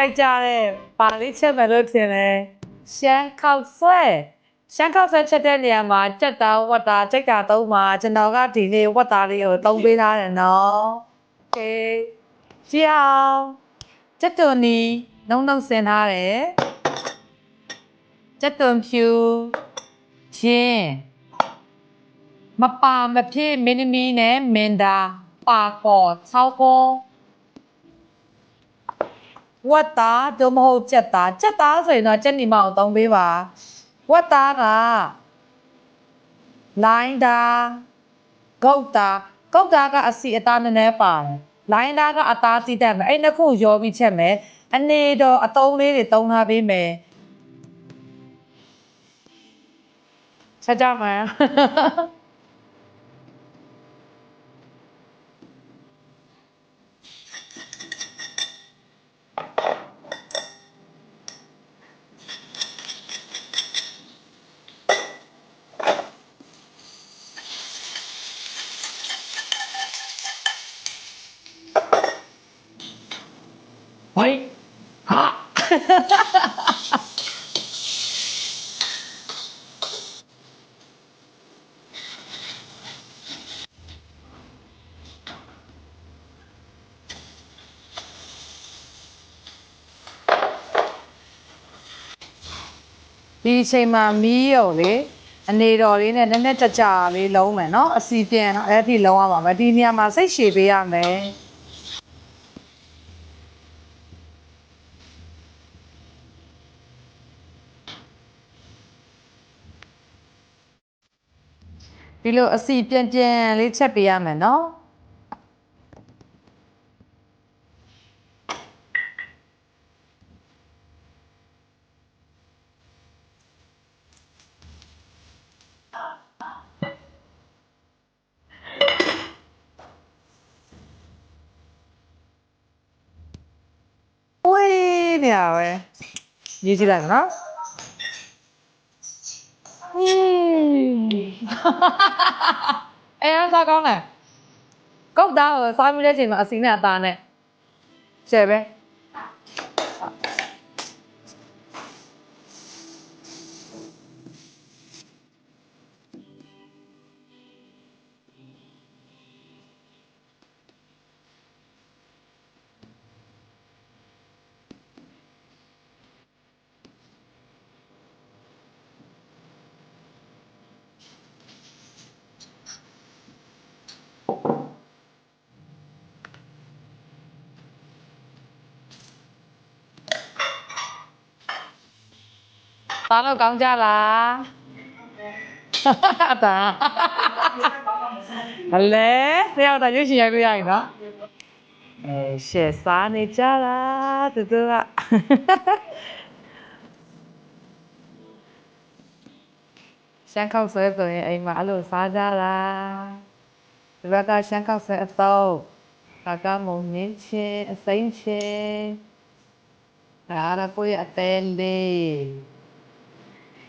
ကြိုက်ကြတဲ့ပါလေးချက်မယ်လို့ထင်တယ်ရှမ်းခောက်ဆွဲရှမ်းခောက်ဆွဲချက်တဲ့နေရာမှာကြက်သားဝတ်သားကြိုက်တာသုံးပါကျွန်တော်ကဒီနေ့ဝတ်သားလေးကိုသုံးပေးထားတယ်နော်โอเคကြည့်အောင်ကြက်သွန်နီနှုံနှုံဆင်ထားတယ်ကြက်သွန်ဖြူချင်းမပါမဖြစ်မင်းသမီးနဲ့မင်းသားပါကော၆ကော ဝတ်သားတို့မဟုတ်ကြက်သားကြက်သားဆိုရင်တော့ကြက်နီမအောင်သုံးပေးပါဝတ်သားကလိုင်းသားဂုတ်သားဂုတ်သားကအစီအသားနည်းနည်းပါတယ်လိုင်းသားကအသားစီးတတ်မယ်အဲ့နှစ်ခုရောပြီးချက်မယ်အနေတော့အတုံးလေးတွေတုံးထားပေးမယ်ချက်ကြမ ဒီအချိန်မှာမီးရုံလေအနေတော်လေးနဲ့နည်းနည်းကြကြလေးလုံးမယ်နော်အစီပြန်အဲ့ဒီလုံးရမှာမယ်ဒီနေရာမှာစိတ်ရှည်ပေးရမယ် ဒီလိုအစီပြန်ပြန်လေးချက်ပေးရမယ်နော်ဝေးနေရပဲရေးကြည့်လိုက်မယ်နော် ဟင်းအဲအားစားကောင်းတယ်ကောက်သားကိုစားမိတဲ့အချိန်မှာအစီနဲ့အသားနဲ့ရှယ်ပဲ သားတော့ကောင်းကြလားအတားဟလဲတယောက်တော့ရွှေရှင်ရိုက်လို့ရရင်နော်အဲရှယ်စားနေကြတာတူတူကရှမ်းခောက်ဆွဲဆိုရင်အိမ်မှာအဲ့လိုစားကြတာဒီဘက်ကရှမ်းခောက်ဆွဲအတော့ကာကမုံနင်းချင်းအစိမ့်ချင်းဒါရကိုရအသေးလေး